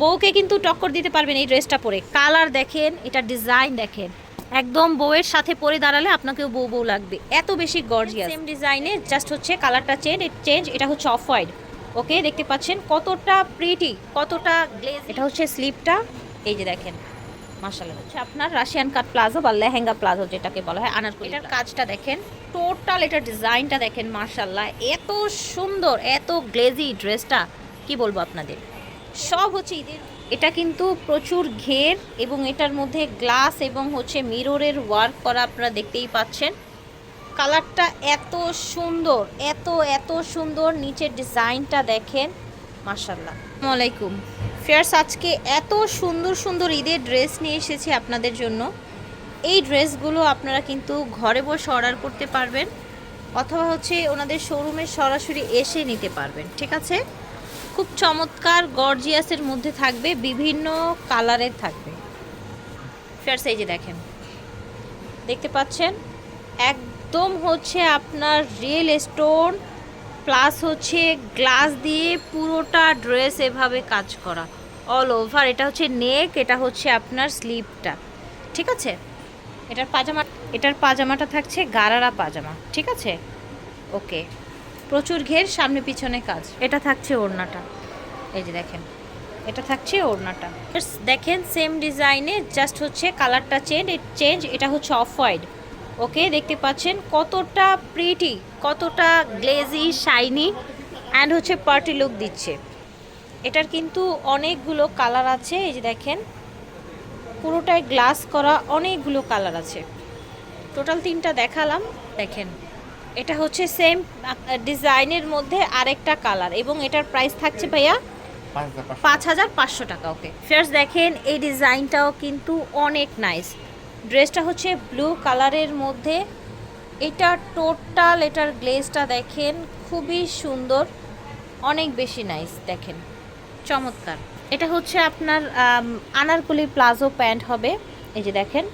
বউকে কিন্তু টক্কর দিতে পারবেন এই ড্রেসটা পরে। কালার দেখেন এটা ডিজাইন দেখেন। একদম বউয়ের সাথে পরে দাঁড়ালে আপনাকেও বউ বউ লাগবে। এত বেশি গর্জিয়াস সেম ডিজাইনে জাস্ট হচ্ছে কালারটা চেঞ্জ চেঞ্জ এটা হচ্ছে অফ হোয়াইট ওকে দেখতে পাচ্ছেন কতটা প্রিটি কতটা গ্লেজ এটা হচ্ছে স্লিপটা এই যে দেখেন মাসাল্লাহ হচ্ছে আপনার রাশিয়ান কাট প্লাজো বা লেহেঙ্গা প্লাজো যেটাকে বলা হয় আনার এটার কাজটা দেখেন টোটাল এটার ডিজাইনটা দেখেন মার্শাল্লাহ এত সুন্দর এত গ্লেজি ড্রেসটা কি বলব আপনাদের? সব হচ্ছে ঈদের, এটা কিন্তু প্রচুর ঘের এবং এটার মধ্যে গ্লাস এবং হচ্ছে মিররের ওয়ার্ক করা আপনারা দেখতেই পাচ্ছেন। কালারটা এত সুন্দর, এত এত সুন্দর, নিচের ডিজাইনটা দেখেন মাশাল্লাহ আসসালামাইকুম ফেয়ার্স, আজকে এত সুন্দর সুন্দর ঈদের ড্রেস নিয়ে এসেছি আপনাদের জন্য। এই ড্রেসগুলো আপনারা কিন্তু ঘরে বসে অর্ডার করতে পারবেন অথবা হচ্ছে ওনাদের শোরুমে সরাসরি এসে নিতে পারবেন, ঠিক আছে? খুব চমৎকার গর্জিয়াসের মধ্যে থাকবে, বিভিন্ন কালারের থাকবে। ফেয়ার্স এই যে দেখেন, দেখতে পাচ্ছেন? একদম হচ্ছে আপনার রিয়েল স্টোন প্লাস হচ্ছে গ্লাস দিয়ে পুরোটা ড্রেস এভাবে কাজ করা। অল ওভার এটা হচ্ছে নেক এটা হচ্ছে আপনার স্লিপটা ঠিক আছে? এটার পাজামা, এটার পাজামাটা থাকছে গারারা পাজামা। ঠিক আছে? ওকে প্রচুর ঘের সামনে পিছনে কাজ। এটা থাকছে ওড়নাটা। এই যে দেখেন এটা থাকছে ওড়নাটা। দেখেন সেম ডিজাইনে জাস্ট হচ্ছে কালারটা চেঞ্জ চেঞ্জ এটা হচ্ছে অফ হোয়াইট ওকে দেখতে পাচ্ছেন কতটা প্রিটি কতটা গ্লেজি শাইনি অ্যান্ড হচ্ছে পার্টি লুক দিচ্ছে। এটার কিন্তু অনেকগুলো কালার আছে এই যে দেখেন পুরোটাই গ্লাস করা অনেকগুলো কালার আছে। টোটাল তিনটা দেখালাম দেখেন। এটা হচ্ছে সেম ডিজাইনের মধ্যে আরেকটা কালার এবং এটার প্রাইস থাকছে ভাইয়া পাঁচ হাজার পাঁচশো। টাকা ওকে ফার্স্ট দেখেন এই ডিজাইনটাও কিন্তু অনেক নাইস ড্রেসটা হচ্ছে ব্লু কালারের মধ্যে। এটা টোটাল এটার গ্লেজটা দেখেন খুবই সুন্দর অনেক বেশি নাইস দেখেন। চমৎকার। এটা হচ্ছে আপনার আনারকলি প্লাজো প্যান্ট হবে। এই যে দেখেন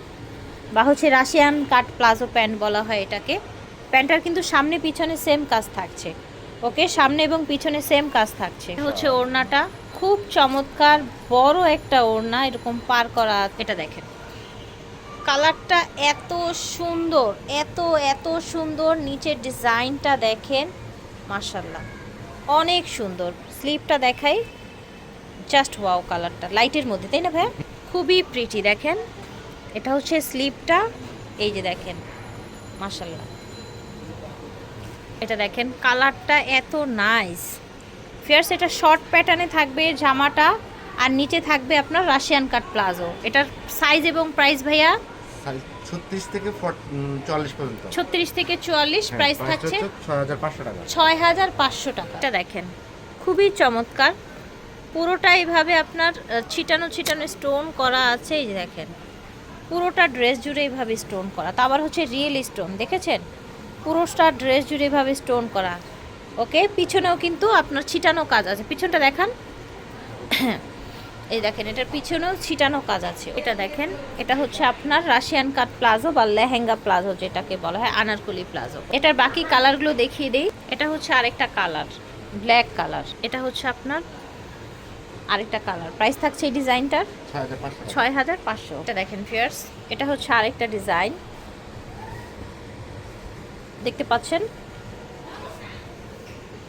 বা হচ্ছে রাশিয়ান কাট প্লাজো প্যান্ট বলা হয় এটাকে। প্যান্টটার কিন্তু সামনে পিছনে সেম কাজ থাকছে। ওকে, সামনে এবং পিছনে সেম কাজ থাকছে। হচ্ছে ওড়নাটা। খুব চমৎকার, বড় একটা ওড়না, এরকম পার করা, এটা দেখেন। কালারটা এত সুন্দর, এত এত সুন্দর। নিচের ডিজাইনটা দেখেন মাশাল্লাহ অনেক সুন্দর। স্লিপটা দেখাই। জাস্ট ওয়াও কালারটা। লাইটের মধ্যে, তাই না ভাই খুবই প্রিটি দেখেন। এটা হচ্ছে স্লিপটা। এই যে দেখেন মাশাল্লাহ এটা দেখেন কালারটা এত নাইস ফিয়ার্স এটা শর্ট প্যাটার্নে থাকবে জামাটা আর নিচে থাকবে আপনার রাশিয়ান কাট প্লাজো এটার সাইজ এবং প্রাইস ভাইয়া? ছত্রিশ থেকে চল্লিশ পর্যন্ত। ছত্রিশ থেকে চুয়াল্লিশ হ্যাঁ, প্রাইস থাকছে ছয় হাজার পাঁচশো টাকা। ছয় হাজার পাঁচশো টাকা। এটা দেখেন খুবই চমৎকার। পুরোটা এইভাবে আপনার ছিটানো ছিটানো স্টোন করা আছে এই দেখেন। পুরোটা ড্রেস জুড়ে এইভাবে স্টোন করা। তা আবার হচ্ছে রিয়েল স্টোন দেখেছেন? পুরোটা ড্রেস জুড়ে এভাবে স্টোন করা ওকে পিছনেও কিন্তু আপনার ছিটানো কাজ আছে। পিছনটা দেখান। এই দেখেন এটার পিছনেও ছিটানো কাজ আছে। এটা দেখেন এটা হচ্ছে আপনার রাশিয়ান কাট প্লাজো বা লেহেঙ্গা প্লাজো যেটাকে বলা হয় আনারকলি প্লাজো এটার বাকি কালারগুলো দেখিয়ে দিই। এটা হচ্ছে আরেকটা কালার ব্ল্যাক কালার এটা হচ্ছে আপনার আরেকটা কালার প্রাইস থাকছে এই ডিজাইনটার ছয় হাজার পাঁচশো। এটা দেখেন ফিয়ার্স এটা হচ্ছে আরেকটা ডিজাইন দেখতে পাচ্ছেন।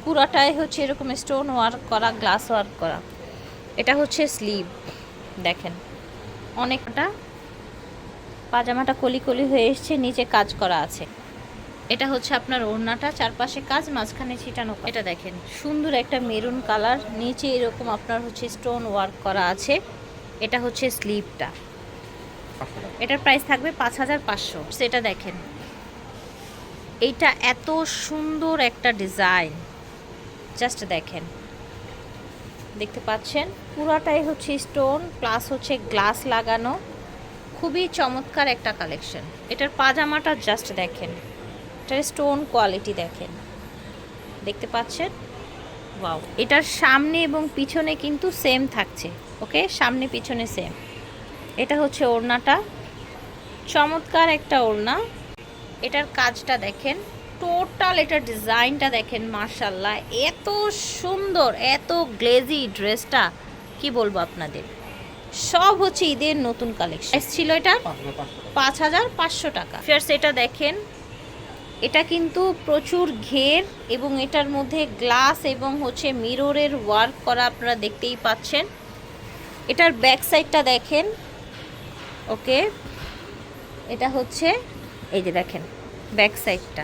পুরাটাই হচ্ছে এরকম স্টোন ওয়ার্ক করা গ্লাস ওয়ার্ক করা। এটা হচ্ছে স্লিভ দেখেন। অনেকটা পাজামাটা কলি কলি হয়ে এসছে, নিচে কাজ করা আছে। এটা হচ্ছে আপনার ওড়নাটা, চারপাশে কাজ, মাঝখানে ছিটানো। এটা দেখেন, সুন্দর একটা মেরুন কালার, নিচে এরকম আপনার হচ্ছে স্টোন ওয়ার্ক করা আছে। এটা হচ্ছে স্লিভটা এটার প্রাইস থাকবে পাঁচ হাজার পাঁচশো। সেটা দেখেন। এইটা এত সুন্দর একটা ডিজাইন। জাস্ট দেখেন। দেখতে পাচ্ছেন? পুরাটাই হচ্ছে স্টোন প্লাস হচ্ছে গ্লাস লাগানো। খুবই চমৎকার একটা কালেকশন এটার পাজামাটা জাস্ট দেখেন। এটার স্টোন কোয়ালিটি দেখেন। দেখতে পাচ্ছেন? ওয়াও এটার সামনে এবং পিছনে কিন্তু সেম থাকছে। ওকে সামনে পিছনে সেম এটা হচ্ছে ওড়নাটা। চমৎকার একটা ওড়না। এটার কাজটা দেখেন টোটাল এটার ডিজাইনটা দেখেন মার্শাল্লাহ এত সুন্দর, এত গ্লেজি ড্রেসটা কি বলব আপনাদের? সব হচ্ছে ঈদের নতুন কালেকশন ছিল এটা? পাঁচ হাজার পাঁচশো টাকা। ফিয়ার্স এটা দেখেন, এটা কিন্তু প্রচুর ঘের এবং এটার মধ্যে গ্লাস এবং হচ্ছে মিররের ওয়ার্ক করা আপনারা দেখতেই পাচ্ছেন। এটার ব্যাক সাইডটা দেখেন ওকে এটা হচ্ছে এই যে দেখেন ব্যাক সাইডটা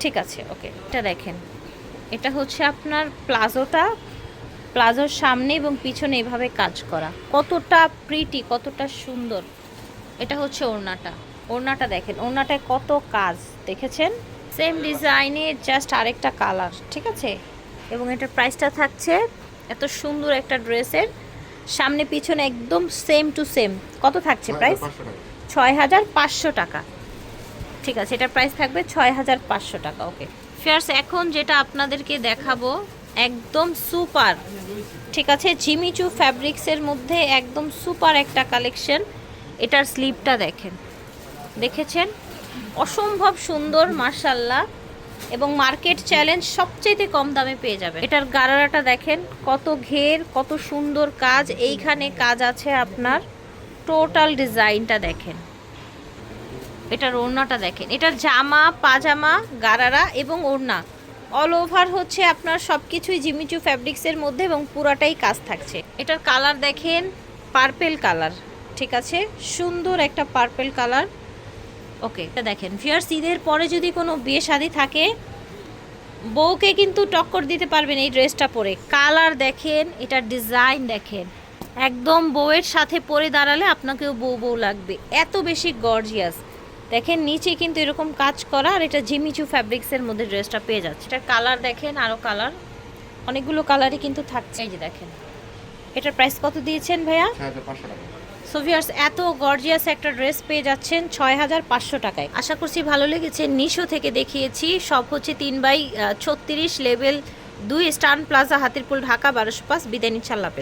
ঠিক আছে ওকে এটা দেখেন। এটা হচ্ছে আপনার প্লাজোটা প্লাজোর সামনে এবং পিছনে এভাবে কাজ করা। কতটা প্রিটি কতটা সুন্দর। এটা হচ্ছে ওড়নাটা। ওড়নাটা দেখেন ওড়নাটায় কত কাজ দেখেছেন? সেম ডিজাইনে জাস্ট আরেকটা কালার ঠিক আছে? এবং এটার প্রাইসটা থাকছে এত সুন্দর একটা ড্রেসের সামনে পিছনে একদম সেম টু সেম কত থাকছে প্রাইস পাঁচশো টাকা। ছয় হাজার পাঁচশো টাকা। ঠিক আছে, এটার প্রাইস থাকবে ছয় হাজার পাঁচশো টাকা ওকে ফিয়ার্স এখন যেটা আপনাদেরকে দেখাবো, একদম সুপার ঠিক আছে, জিমিচু ফ্যাব্রিক্সের মধ্যে একদম সুপার একটা কালেকশন এটার স্লিপটা দেখেন। দেখেছেন? অসম্ভব সুন্দর মার্শাল্লাহ এবং মার্কেট চ্যালেঞ্জ সবচেয়ে কম দামে পেয়ে যাবে এটার গারারাটা দেখেন, কত ঘের, কত সুন্দর কাজ। এইখানে কাজ আছে আপনার। টোটাল ডিজাইনটা দেখেন। এটার ওড়নাটা দেখেন। এটার জামা, পাজামা, গারারা এবং ওড়না। অল ওভার হচ্ছে আপনার সব কিছুই জিমিচু ফ্যাব্রিক্সের মধ্যে এবং পুরাটাই কাজ থাকছে। এটার কালার দেখেন পার্পেল কালার ঠিক আছে? সুন্দর একটা পার্পেল কালার ওকে এটা দেখেন। ফিয়ার্স ঈদের পরে যদি কোনো বিয়ে শাদি থাকে, বউকে কিন্তু টক্কর দিতে পারবেন এই ড্রেসটা পরে। কালার দেখেন, এটার ডিজাইন দেখেন। একদম বউয়ের সাথে পরে দাঁড়ালে আপনাকেও বউ বউ লাগবে। এত বেশি গর্জিয়াস দেখেন নিচে কিন্তু এরকম কাজ করা আর এটা জিমিচু ফ্যাব্রিক্সের মধ্যে ড্রেসটা পেয়ে যাচ্ছে। এটার কালার দেখেন আরও কালার অনেকগুলো কালারই কিন্তু থাকছে। এই যে দেখেন এটার প্রাইস কত দিয়েছেন ভাইয়া? সোভিয়ার্স এত গর্জিয়াস একটা ড্রেস পেয়ে যাচ্ছেন ছয় হাজার পাঁচশো টাকায়। আশা করছি ভালো লেগেছে। নিশো থেকে দেখিয়েছি। সব হচ্ছে তিন বাই ছত্রিশ লেভেল দুই স্টান প্লাজা হাতিরপুল ঢাকা বারোশো পাঁচ। বিদায় নিচ্ছে। আল্লাহ